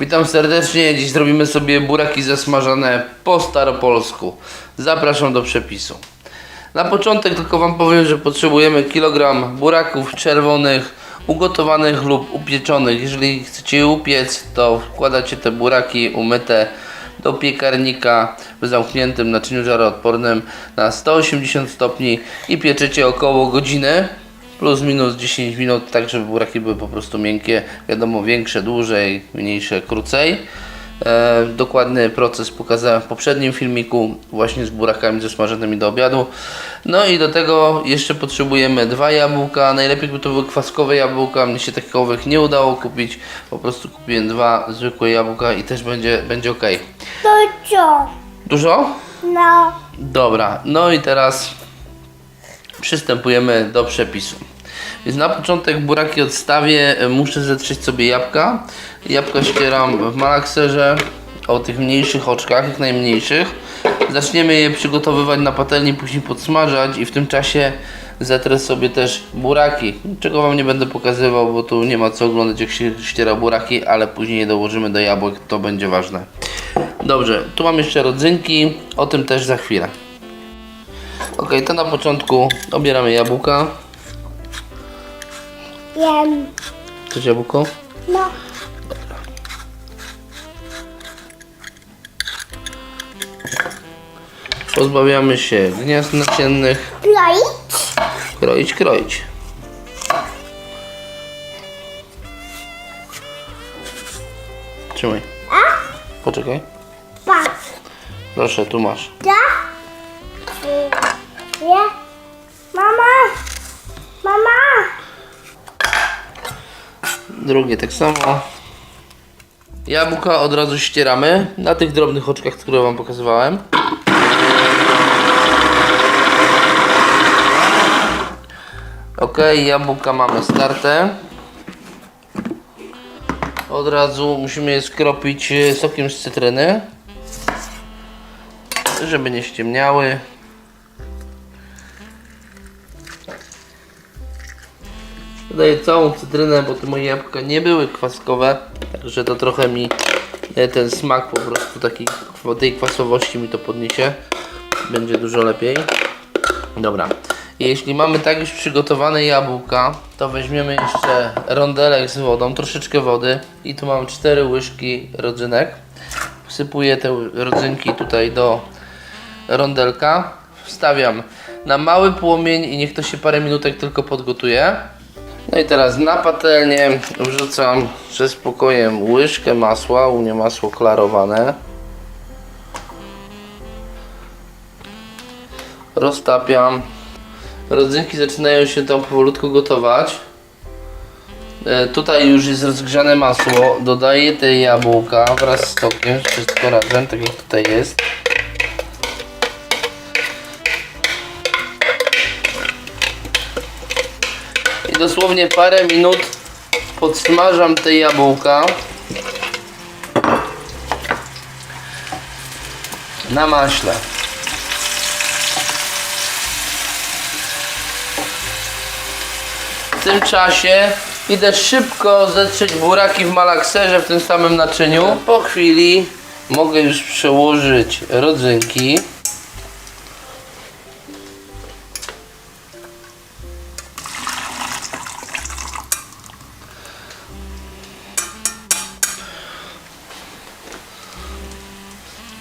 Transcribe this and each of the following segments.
Witam serdecznie. Dziś zrobimy sobie buraki zasmażane po staropolsku. Zapraszam do przepisu. Na początek tylko Wam powiem, że potrzebujemy kilogram buraków czerwonych, ugotowanych lub upieczonych. Jeżeli chcecie je upiec, to wkładacie te buraki umyte do piekarnika w zamkniętym naczyniu żaroodpornym na 180 stopni i pieczecie około godziny plus minus 10 minut, tak żeby buraki były po prostu miękkie. Wiadomo, większe dłużej, mniejsze krócej. E, dokładny proces pokazałem w poprzednim filmiku, właśnie z burakami zasmażonymi do obiadu. No i do tego jeszcze potrzebujemy dwa jabłka. Najlepiej by to były kwaskowe jabłka. Mnie się takich owych nie udało kupić. Po prostu kupiłem dwa zwykłe jabłka i też będzie, będzie ok. To co? Dużo? No. Dobra, no i teraz przystępujemy do przepisu. Więc na początek buraki odstawię, e, muszę zetrzeć sobie jabłka. Jabłka ścieram w malakserze o tych mniejszych oczkach, jak najmniejszych. Zaczniemy je przygotowywać na patelni, później podsmażać i w tym czasie zetrę sobie też buraki. Czego Wam nie będę pokazywał, bo tu nie ma co oglądać jak się ściera buraki, ale później je dołożymy do jabłek, to będzie ważne. Dobrze, tu mam jeszcze rodzynki, o tym też za chwilę. Ok, to na początku obieramy jabłka. Jem. Chcesz jabłko? No. Pozbawiamy się gniazd nasiennych. Kroić? Kroić, kroić. Trzymaj. A? Poczekaj. Pa. Proszę, tu masz. Da? Drugie tak samo. Jabłka od razu ścieramy na tych drobnych oczkach, które Wam pokazywałem. Ok, jabłka mamy starte. Od razu musimy je skropić sokiem z cytryny, żeby nie ściemniały. Dodaję całą cytrynę, bo te moje jabłka nie były kwaskowe, także to trochę mi e, ten smak po prostu taki, tej kwasowości mi to podniesie. Będzie dużo lepiej. Dobra. Jeśli mamy tak już przygotowane jabłka, to weźmiemy jeszcze rondelek z wodą, troszeczkę wody i tu mam 4 łyżki rodzynek. Wsypuję te rodzynki tutaj do rondelka. Wstawiam na mały płomień i niech to się parę minutek tylko podgotuje. No i teraz na patelnię wrzucam ze spokojem łyżkę masła, u mnie masło klarowane. Roztapiam. Rodzynki zaczynają się tam powolutku gotować. E, tutaj już jest rozgrzane masło. Dodaję te jabłka wraz z sokiem, wszystko razem, tak jak tutaj jest. Dosłownie parę minut podsmażam te jabłka na maśle. W tym czasie idę szybko zetrzeć buraki w malakserze w tym samym naczyniu. Po chwili mogę już przełożyć rodzynki.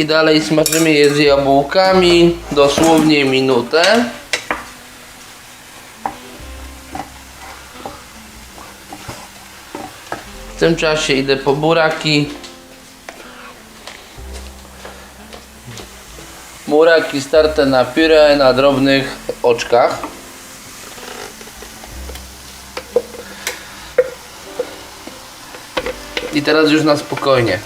I dalej smażymy je z jabłkami dosłownie minutę. W tym czasie idę po buraki. Buraki starte na puree na drobnych oczkach. I teraz już na spokojnie.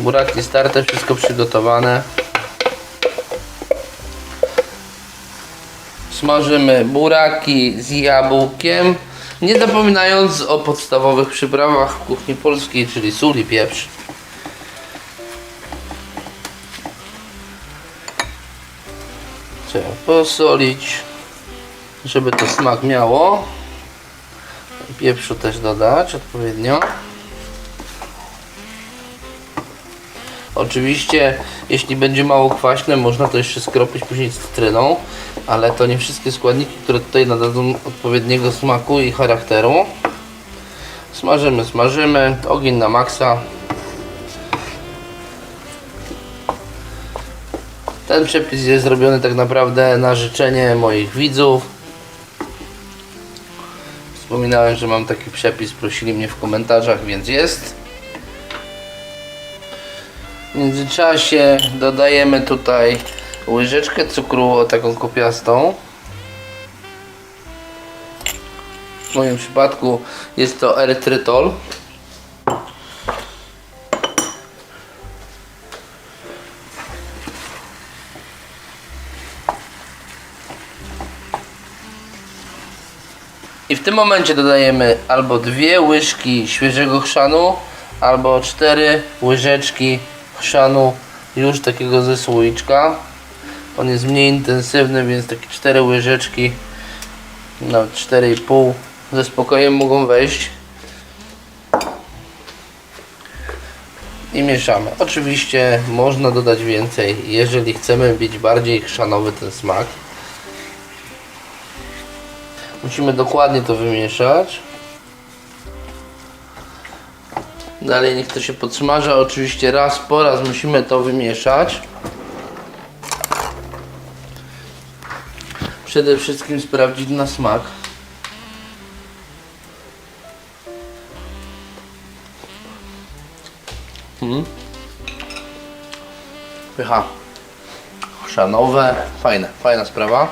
Buraki starte, wszystko przygotowane. Smażymy buraki z jabłkiem, nie zapominając o podstawowych przyprawach kuchni polskiej, czyli sól i pieprz. Trzeba posolić, żeby to smak miało. Pieprzu też dodać odpowiednio. Oczywiście, jeśli będzie mało kwaśne, można to jeszcze skropić później cytryną, ale to nie wszystkie składniki, które tutaj nadadzą odpowiedniego smaku i charakteru. Smażymy, smażymy, ogień na maksa. Ten przepis jest zrobiony tak naprawdę na życzenie moich widzów. Wspominałem, że mam taki przepis, prosili mnie w komentarzach, więc jest. Międzyczasie dodajemy tutaj łyżeczkę cukru, taką kopiastą. W moim przypadku jest to erytrytol. I w tym momencie dodajemy albo dwie łyżki świeżego chrzanu, albo cztery łyżeczki chrzanu już takiego ze słoiczka. On jest mniej intensywny, więc takie cztery łyżeczki, nawet 4,5 ze spokojem mogą wejść. I mieszamy. Oczywiście można dodać więcej, jeżeli chcemy mieć bardziej chrzanowy ten smak. Musimy dokładnie to wymieszać. Dalej niech to się podsmaża. Oczywiście raz po raz musimy to wymieszać. Przede wszystkim sprawdzić na smak. Mhm. Pycha. Chrzanowe. Fajne, fajna sprawa.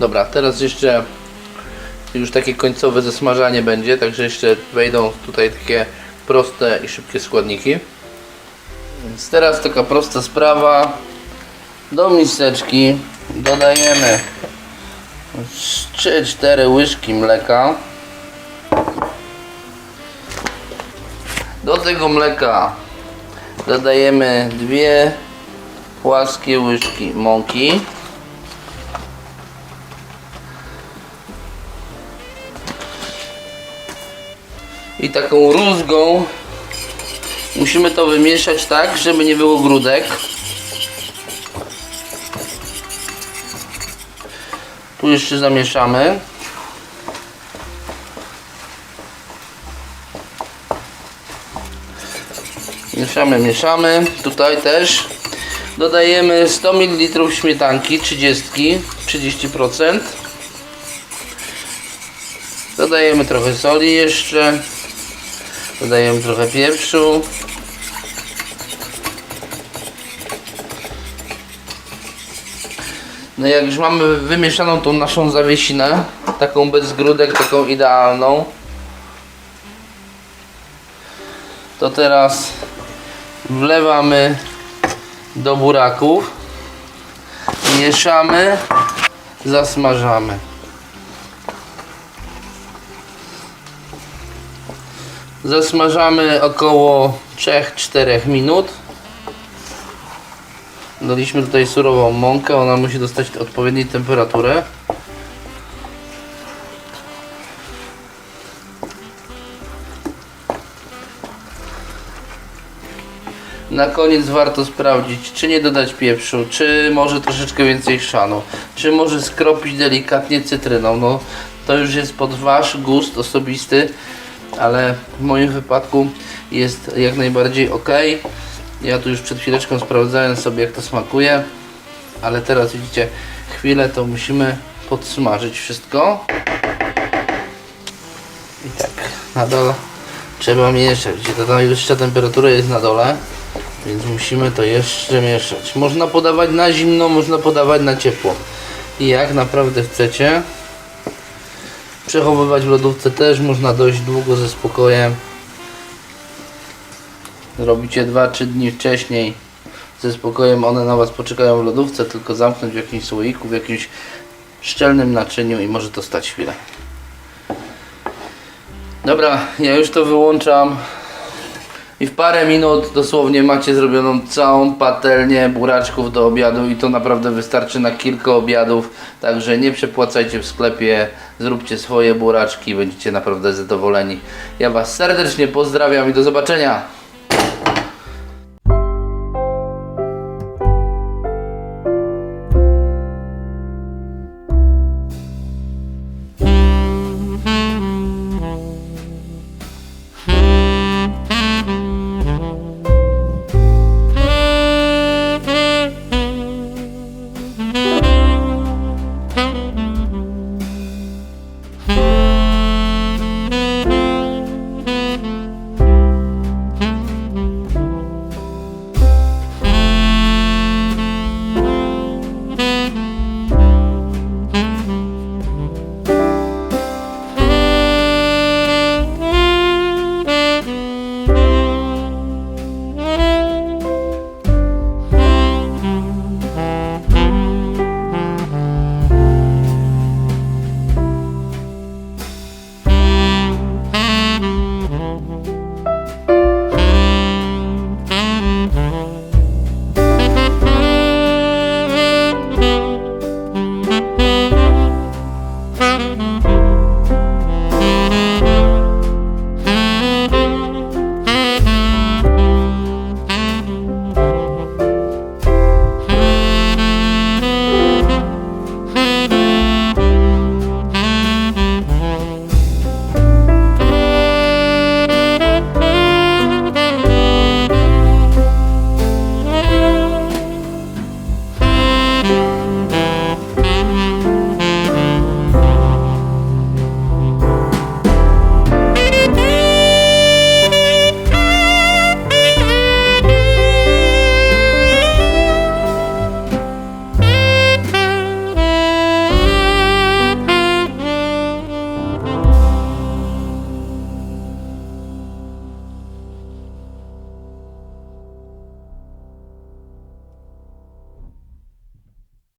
Dobra, teraz jeszcze już takie końcowe zasmażanie będzie, także jeszcze wejdą tutaj takie proste i szybkie składniki. Więc teraz taka prosta sprawa. Do miseczki dodajemy 3-4 łyżki mleka. Do tego mleka dodajemy dwie płaskie łyżki mąki. I taką rózgą musimy to wymieszać tak, żeby nie było grudek. Tu jeszcze zamieszamy. Mieszamy, mieszamy. Tutaj też dodajemy 100 ml śmietanki 30, 30%. Dodajemy trochę soli jeszcze. Dodajemy trochę pieprzu. No jak już mamy wymieszaną tą naszą zawiesinę, taką bez grudek, taką idealną, to teraz wlewamy do buraków, mieszamy, zasmażamy. Zasmażamy około 3-4 minut. Daliśmy tutaj surową mąkę, ona musi dostać odpowiedniej temperaturę. Na koniec warto sprawdzić, czy nie dodać pieprzu, czy może troszeczkę więcej chrzanu, czy może skropić delikatnie cytryną. No, to już jest pod Wasz gust osobisty, ale w moim wypadku jest jak najbardziej ok. Ja tu już przed chwileczką sprawdzałem sobie, jak to smakuje, ale teraz widzicie, chwilę to musimy podsmażyć wszystko. I tak, na dole trzeba mieszać. Widzicie, ta najwyższa temperatura jest na dole, więc musimy to jeszcze mieszać. Można podawać na zimno, można podawać na ciepło. I jak naprawdę chcecie, przechowywać w lodówce też można dość długo ze spokojem. Robicie 2-3 dni wcześniej ze spokojem, one na Was poczekają w lodówce, tylko zamknąć w jakimś słoiku, w jakimś szczelnym naczyniu i może to stać chwilę. Dobra, ja już to wyłączam i w parę minut dosłownie macie zrobioną całą patelnię buraczków do obiadu i to naprawdę wystarczy na kilka obiadów, także nie przepłacajcie w sklepie, zróbcie swoje buraczki, będziecie naprawdę zadowoleni. Ja Was serdecznie pozdrawiam i do zobaczenia!